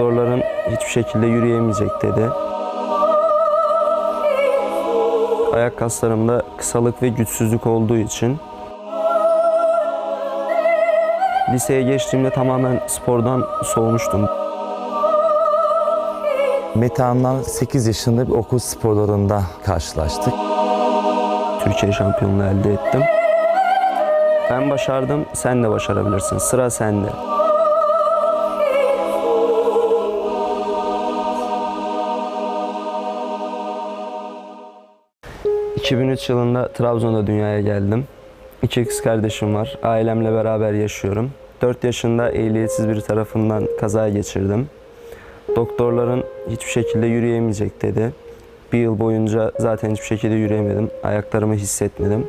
Doktorların hiçbir şekilde yürüyemeyecek dedi. Ayak kaslarımda kısalık ve güçsüzlük olduğu için liseye geçtiğimde tamamen spordan soğumuştum. Metehan'la 8 yaşında bir okul sporlarında karşılaştık. Türkiye şampiyonluğu elde ettim. Ben başardım, sen de başarabilirsin. Sıra sende. ...2003 yılında Trabzon'da dünyaya geldim. İki kız kardeşim var. Ailemle beraber yaşıyorum. 4 yaşında ehliyetsiz biri tarafından kaza geçirdim. Doktorların hiçbir şekilde yürüyemeyecek dedi. Bir yıl boyunca zaten hiçbir şekilde yürüyemedim. Ayaklarımı hissetmedim.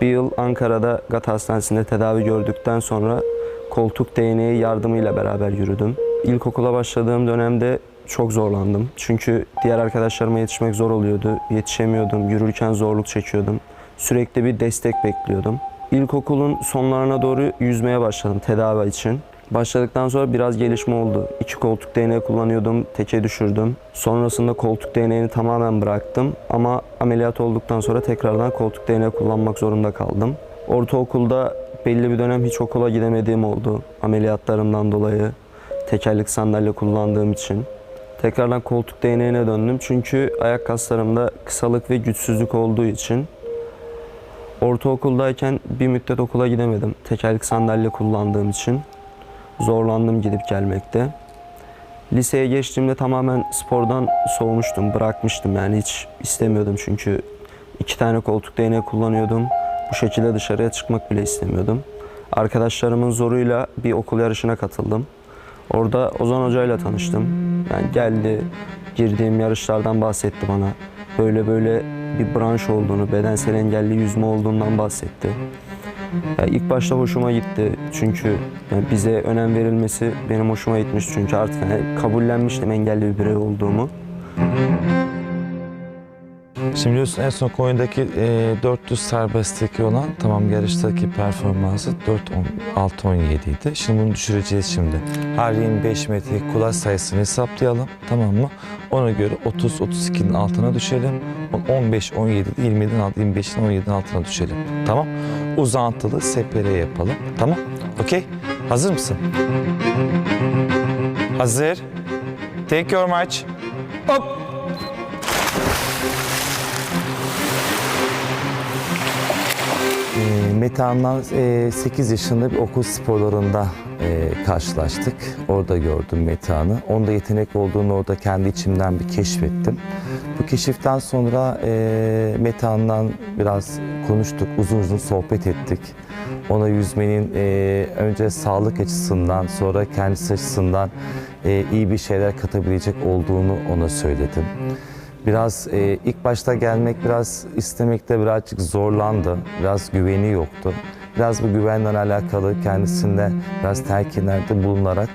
Bir yıl Ankara'da GAT Hastanesi'nde tedavi gördükten sonra koltuk değneği yardımıyla beraber yürüdüm. İlkokula başladığım dönemde çok zorlandım. Çünkü diğer arkadaşlarıma yetişmek zor oluyordu. Yetişemiyordum, yürürken zorluk çekiyordum. Sürekli bir destek bekliyordum. İlkokulun sonlarına doğru yüzmeye başladım tedavi için. Başladıktan sonra biraz gelişme oldu. İki koltuk değneği kullanıyordum, teke düşürdüm. Sonrasında koltuk değneğini tamamen bıraktım. Ama ameliyat olduktan sonra tekrardan koltuk değneği kullanmak zorunda kaldım. Ortaokulda belli bir dönem hiç okula gidemediğim oldu. Ameliyatlarımdan dolayı, tekerlek sandalye kullandığım için. Tekrardan koltuk değneğine döndüm. Çünkü ayak kaslarımda kısalık ve güçsüzlük olduğu için Ortaokuldayken bir müddet okula gidemedim. Tekerlek sandalye kullandığım için zorlandım gidip gelmekte. Liseye geçtiğimde tamamen spordan soğumuştum, bırakmıştım yani hiç istemiyordum çünkü iki tane koltuk değneği kullanıyordum. Bu şekilde dışarıya çıkmak bile istemiyordum. Arkadaşlarımın zoruyla bir okul yarışına katıldım. Orada Ozan Hoca ile tanıştım. Yani geldi, girdiğim yarışlardan bahsetti bana. Böyle böyle bir branş olduğunu, bedensel engelli yüzme olduğundan bahsetti. Ya ilk başta hoşuma gitti çünkü yani bize önem verilmesi benim hoşuma gitmiş çünkü artık yani kabullenmiştim engelli bir birey olduğumu. Şimdi biliyorsun en son Konya'daki e, 400 serbestteki olan tamam yarıştaki performansı 4 6 idi. Şimdi bunu düşüreceğiz şimdi. Her 25 metre kulaç sayısını hesaplayalım tamam mı? Ona göre 30 32'nin altına düşelim. 15 17 20'den alt 25'in 17'den altına düşelim. Tamam? Uzantılı sepere yapalım. Tamam? Okey? Hazır mısın? Hazır. Take your match. Hop. E, Metehan'la 8 yaşında bir okul sporlarında e, karşılaştık. Orada gördüm Metehan'ı. Onda yetenek olduğunu orada kendi içimden bir keşfettim. Bu keşiften sonra e, Metehan'la biraz konuştuk, uzun uzun sohbet ettik. Ona yüzmenin e, önce sağlık açısından sonra kendisi açısından e, iyi bir şeyler katabilecek olduğunu ona söyledim. Biraz e, ilk başta gelmek biraz istemekte birazcık zorlandı. Biraz güveni yoktu. Biraz bu güvenden alakalı kendisinde biraz telkinlerde bulunarak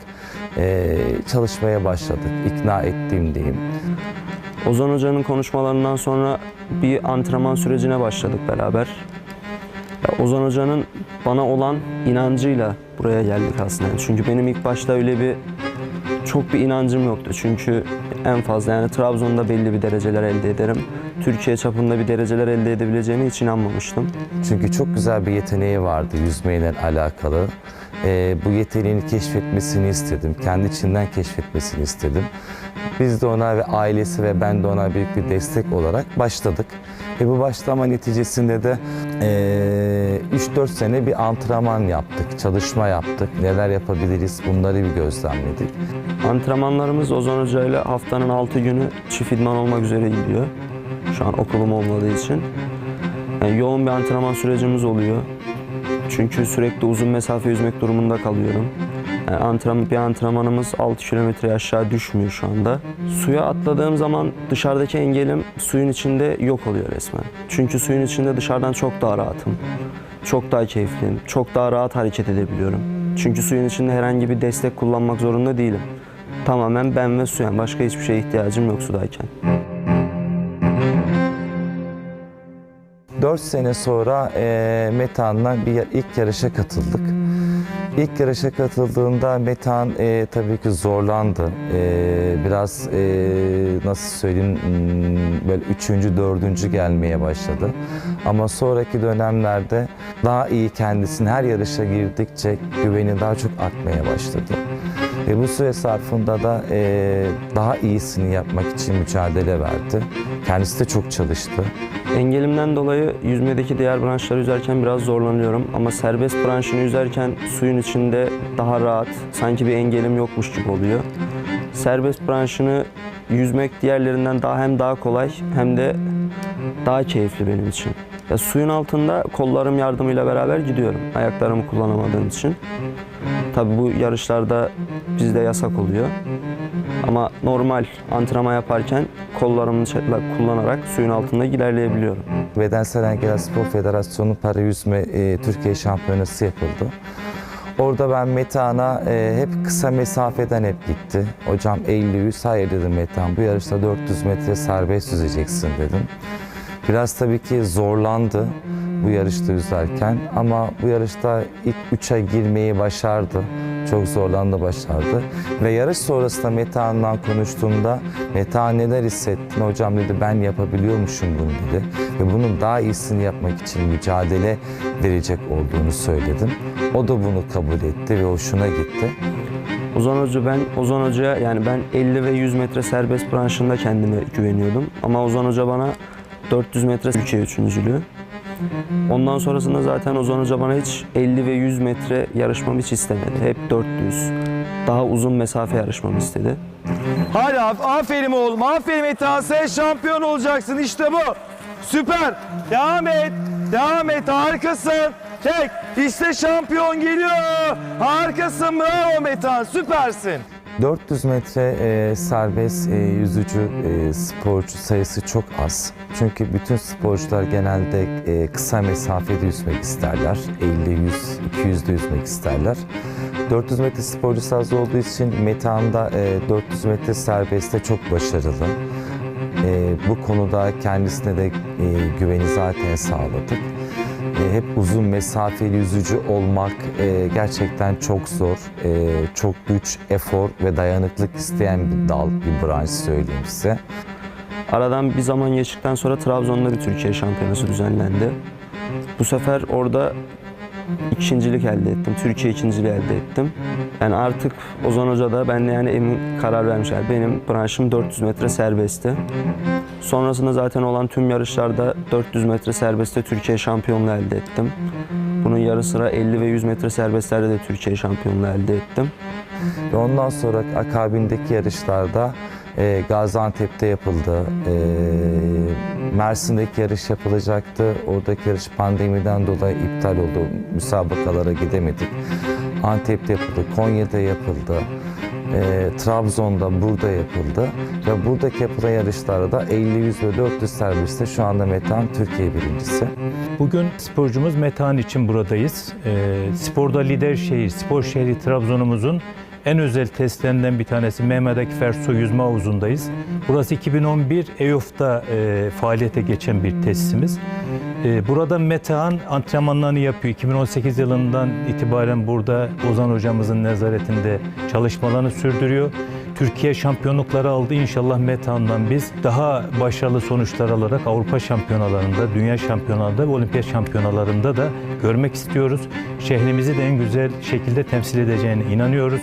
e, çalışmaya başladık. İkna ettiğim diyeyim. Ozan Hoca'nın konuşmalarından sonra bir antrenman sürecine başladık beraber. Ya Ozan Hoca'nın bana olan inancıyla buraya geldik aslında. Çünkü benim ilk başta öyle bir çok bir inancım yoktu. Çünkü en fazla yani Trabzon'da belli bir dereceler elde ederim. Türkiye çapında bir dereceler elde edebileceğime hiç inanmamıştım. Çünkü çok güzel bir yeteneği vardı yüzmeyle alakalı. Ee, bu yeteneğini keşfetmesini istedim. Kendi içinden keşfetmesini istedim. Biz de ona ve ailesi ve ben de ona büyük bir destek olarak başladık. Ve bu başlama neticesinde de ee, 3-4 sene bir antrenman yaptık, çalışma yaptık. Neler yapabiliriz bunları bir gözlemledik. Antrenmanlarımız Ozan Hoca ile haftanın 6 günü çift idman olmak üzere gidiyor. Şu an okulum olmadığı için. Yani yoğun bir antrenman sürecimiz oluyor. Çünkü sürekli uzun mesafe yüzmek durumunda kalıyorum. Antrenman, bir antrenmanımız 6 kilometre aşağı düşmüyor şu anda. Suya atladığım zaman dışarıdaki engelim suyun içinde yok oluyor resmen. Çünkü suyun içinde dışarıdan çok daha rahatım. Çok daha keyifliyim. Çok daha rahat hareket edebiliyorum. Çünkü suyun içinde herhangi bir destek kullanmak zorunda değilim. Tamamen ben ve su yani başka hiçbir şeye ihtiyacım yok sudayken. 4 sene sonra e, Metehan'la bir ilk yarışa katıldık. İlk yarışa katıldığında Metehan e, tabii ki zorlandı. E, biraz e, nasıl söyleyeyim hmm, böyle üçüncü, dördüncü gelmeye başladı. Ama sonraki dönemlerde daha iyi kendisini her yarışa girdikçe güveni daha çok artmaya başladı. Ve bu süre zarfında da e, daha iyisini yapmak için mücadele verdi. Kendisi de çok çalıştı. Engelimden dolayı yüzmedeki diğer branşları yüzerken biraz zorlanıyorum ama serbest branşını yüzerken suyun içinde daha rahat, sanki bir engelim yokmuş gibi oluyor. Serbest branşını yüzmek diğerlerinden daha hem daha kolay hem de daha keyifli benim için. Ya suyun altında kollarım yardımıyla beraber gidiyorum. Ayaklarımı kullanamadığım için. Tabii bu yarışlarda bizde yasak oluyor. Ama normal antrenman yaparken kollarımı kullanarak suyun altında ilerleyebiliyorum. Bedensel Engeller Spor Federasyonu para yüzme e, Türkiye Şampiyonası yapıldı. Orada ben Metehan'a e, hep kısa mesafeden hep gitti. Hocam 50-100 hayır dedim Metehan bu yarışta 400 metre serbest yüzeceksin dedim. Biraz tabii ki zorlandı bu yarışta yüzerken ama bu yarışta ilk 3'e girmeyi başardı. Çok zorlandı başardı. Ve yarış sonrasında Metehan'la konuştuğumda Metehan neler hissettin? Hocam dedi ben yapabiliyormuşum bunu dedi. Ve bunun daha iyisini yapmak için mücadele verecek olduğunu söyledim. O da bunu kabul etti ve hoşuna gitti. Ozan Hoca ben Ozan Hoca'ya yani ben 50 ve 100 metre serbest branşında kendime güveniyordum. Ama Ozan Hoca bana 400 metre Türkiye üçüncülüğü. Ondan sonrasında zaten Ozan Hoca bana hiç 50 ve 100 metre yarışmamı hiç istemedi. Hep 400. Daha uzun mesafe yarışmamı istedi. Hadi af- aferin oğlum, aferin Metehan sen şampiyon olacaksın işte bu. Süper, devam et, devam et, harikasın. Çek, işte şampiyon geliyor. Harikasın, bravo Metehan, süpersin. 400 metre e, serbest e, yüzücü e, sporcu sayısı çok az. Çünkü bütün sporcular genelde e, kısa mesafede yüzmek isterler. 50, 100, 200 de yüzmek isterler. 400 metre sporcusu az olduğu için Metehan'da e, 400 metre serbestte çok başarılı. E, bu konuda kendisine de e, güveni zaten sağladık. E, hep uzun mesafeli yüzücü olmak e, gerçekten çok zor, e, çok güç, efor ve dayanıklık isteyen bir dal, bir branş söyleyeyim size. Aradan bir zaman geçtikten sonra Trabzon'da bir Türkiye şampiyonası düzenlendi. Bu sefer orada ikincilik elde ettim. Türkiye ikinciliği elde ettim. Yani artık Ozan Hoca da ben de yani emin karar vermişler. Benim branşım 400 metre serbestti. Sonrasında zaten olan tüm yarışlarda 400 metre serbestte Türkiye şampiyonluğu elde ettim. Bunun yarı sıra 50 ve 100 metre serbestlerde de Türkiye şampiyonluğu elde ettim. Ve ondan sonra akabindeki yarışlarda e, Gaziantep'te yapıldı, e, Mersin'deki yarış yapılacaktı. Oradaki yarış pandemiden dolayı iptal oldu, müsabakalara gidemedik. Antep'te yapıldı, Konya'da yapıldı. E, Trabzon'da burada yapıldı ve buradaki yapılan yarışlarda 50, 100 ve 400 serviste şu anda Metan Türkiye birincisi. Bugün sporcumuz Metehan için buradayız. Ee, sporda lider şehir, spor şehri Trabzon'umuzun en özel testlerinden bir tanesi Mehmet Akif Ersoy Yüzme Havuzu'ndayız. Burası 2011 EYOF'ta e, faaliyete geçen bir tesisimiz. E, burada Metehan antrenmanlarını yapıyor. 2018 yılından itibaren burada Ozan hocamızın nezaretinde çalışmalarını sürdürüyor. Türkiye şampiyonlukları aldı. İnşallah Metehan'dan biz daha başarılı sonuçlar alarak Avrupa şampiyonalarında, dünya şampiyonalarında ve olimpiyat şampiyonalarında da görmek istiyoruz. Şehrimizi de en güzel şekilde temsil edeceğine inanıyoruz.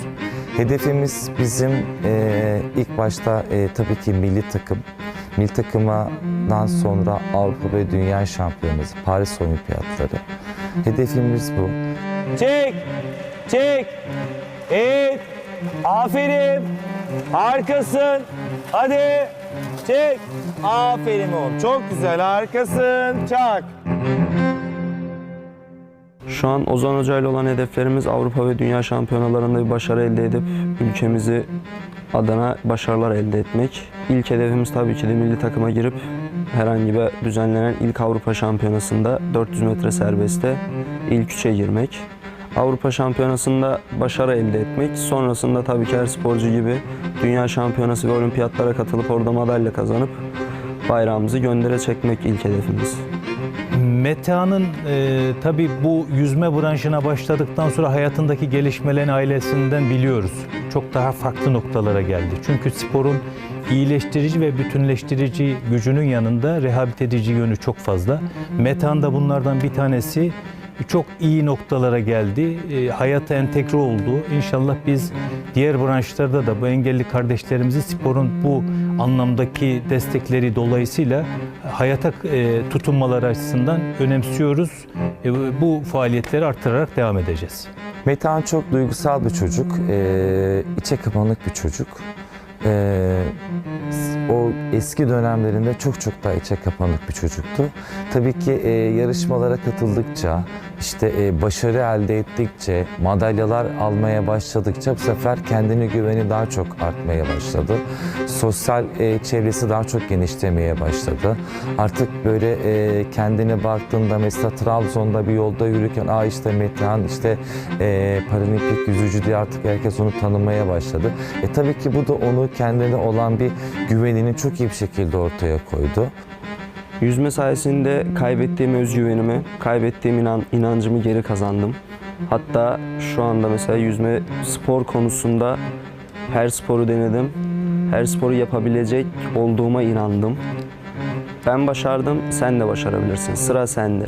Hedefimiz bizim e, ilk başta e, tabii ki milli takım. Milli takımdan sonra Avrupa ve Dünya Şampiyonası, Paris Olimpiyatları. Hedefimiz bu. Çek, çek, et, aferin, harikasın. Hadi, çek, aferin oğlum. Çok güzel, harikasın. Çak. Şu an Ozan Hoca ile olan hedeflerimiz Avrupa ve Dünya şampiyonalarında bir başarı elde edip ülkemizi adına başarılar elde etmek. İlk hedefimiz tabii ki de milli takıma girip herhangi bir düzenlenen ilk Avrupa şampiyonasında 400 metre serbestte ilk üçe girmek. Avrupa şampiyonasında başarı elde etmek. Sonrasında tabii ki her sporcu gibi dünya şampiyonası ve olimpiyatlara katılıp orada madalya kazanıp bayrağımızı göndere çekmek ilk hedefimiz. Metehan'ın e, tabii bu yüzme branşına başladıktan sonra hayatındaki gelişmelerini ailesinden biliyoruz. Çok daha farklı noktalara geldi. Çünkü sporun iyileştirici ve bütünleştirici gücünün yanında rehabilite edici yönü çok fazla. Metehan da bunlardan bir tanesi. Çok iyi noktalara geldi. E, hayata entegre oldu. İnşallah biz diğer branşlarda da bu engelli kardeşlerimizi sporun bu anlamdaki destekleri dolayısıyla hayata e, tutunmaları açısından önemsiyoruz. E, bu faaliyetleri artırarak devam edeceğiz. Metehan çok duygusal bir çocuk, ee, içe kapanık bir çocuk. Ee, o eski dönemlerinde çok çok daha içe kapanık bir çocuktu. Tabii ki e, yarışmalara katıldıkça, işte e, başarı elde ettikçe, madalyalar almaya başladıkça bu sefer kendine güveni daha çok artmaya başladı. Sosyal e, çevresi daha çok genişlemeye başladı. Artık böyle e, kendine baktığında mesela Trabzon'da bir yolda yürürken aa işte Metehan işte e, paralimpik yüzücü diye artık herkes onu tanımaya başladı. E tabii ki bu da onu kendine olan bir güvenini çok iyi bir şekilde ortaya koydu. Yüzme sayesinde kaybettiğim özgüvenimi, kaybettiğim inan, inancımı geri kazandım. Hatta şu anda mesela yüzme spor konusunda her sporu denedim. Her sporu yapabilecek olduğuma inandım. Ben başardım, sen de başarabilirsin. Sıra sende.